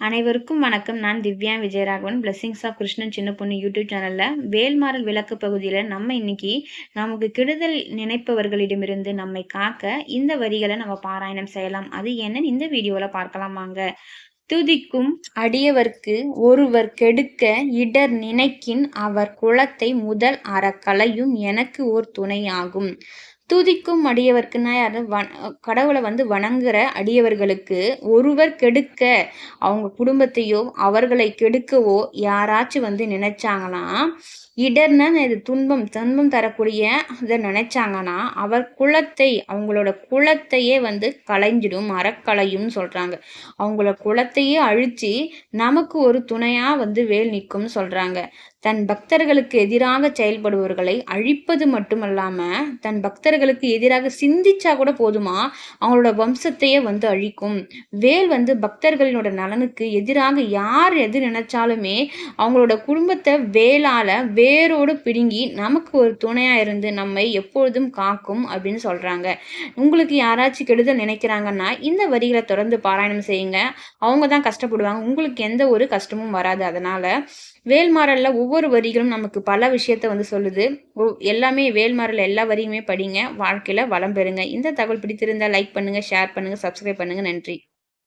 அனைவருக்கும் வணக்கம். நான் திவ்யா விஜயராகவன். பிளஸ்ஸிங்ஸ் ஆஃப் கிருஷ்ணன் சின்ன பொண்ணு யூடியூப் சேனலில் வேல்மாறல் விளக்கு பகுதியில் நம்ம இன்னைக்கு நமக்கு கெடுதல் நினைப்பவர்களிடமிருந்து நம்மை காக்க இந்த வரிகளை நம்ம பாராயணம் செய்யலாம். அது என்னன்னு இந்த வீடியோவில் பார்க்கலாம் வாங்க. துதிக்கும் அடியவர்க்கு ஒருவர் கெடுக்க இடர் நினைக்கின் அவர் குலத்தை முதல் அறக்கலையும் எனக்கு ஓர் துணையாகும். துதிக்கும் அடியவர்க்குன்னா யாரு? வன் கடவுளை வந்து வணங்குற அடியவர்களுக்கு ஒருவர் கெடுக்க அவங்க குடும்பத்தையோ அவர்களை கெடுக்கவோ யாராச்சும் வந்து நினைச்சாங்கன்னா இடர்னா இது துன்பம் துன்பம் தரக்கூடிய இதை நினைச்சாங்கன்னா அவர் குலத்தை அவங்களோட குலத்தையே வந்து களைஞ்சிடும் மரக்கலையும்னு சொல்றாங்க. அவங்களோட குலத்தையே அழிச்சு நமக்கு ஒரு துணையா வந்து வேல் நிற்கும்னு சொல்றாங்க. தன் பக்தர்களுக்கு எதிராக செயல்படுபவர்களை அழிப்பது மட்டுமல்லாமல் தன் பக்தர்களுக்கு எதிராக சிந்திச்சா கூட போதுமா? அவங்களோட வம்சத்தையே வந்து அழிக்கும். வேல் வந்து பக்தர்களினோட நலனுக்கு எதிராக யார் எது நினைச்சாலுமே அவங்களோட குடும்பத்தை வேலால் வேரோடு பிடுங்கி நமக்கு ஒரு துணையாக இருந்து நம்மை எப்பொழுதும் காக்கும் அப்படின்னு சொல்கிறாங்க உங்களுக்கு யாராச்சும் கெடுதல் நினைக்கிறாங்கன்னா இந்த வரிகளை தொடர்ந்து பாராயணம் செய்யுங்க. அவங்க தான் கஷ்டப்படுவாங்க. உங்களுக்கு எந்த ஒரு கஷ்டமும் வராது. அதனால் வேல்மாறல்ல ஒவ்வொரு ஒவ்வொரு வரிகளும் நமக்கு பல விஷயத்த வந்து சொல்லுது. எல்லாமே வேல்மாரில் எல்லா வரியுமே படிங்க. வாழ்க்கையில் வளம் பெறுங்க. இந்த தகவல் பிடித்திருந்தால் லைக் பண்ணுங்கள் ஷேர் பண்ணுங்கள் சப்ஸ்கிரைப் பண்ணுங்கள் நன்றி.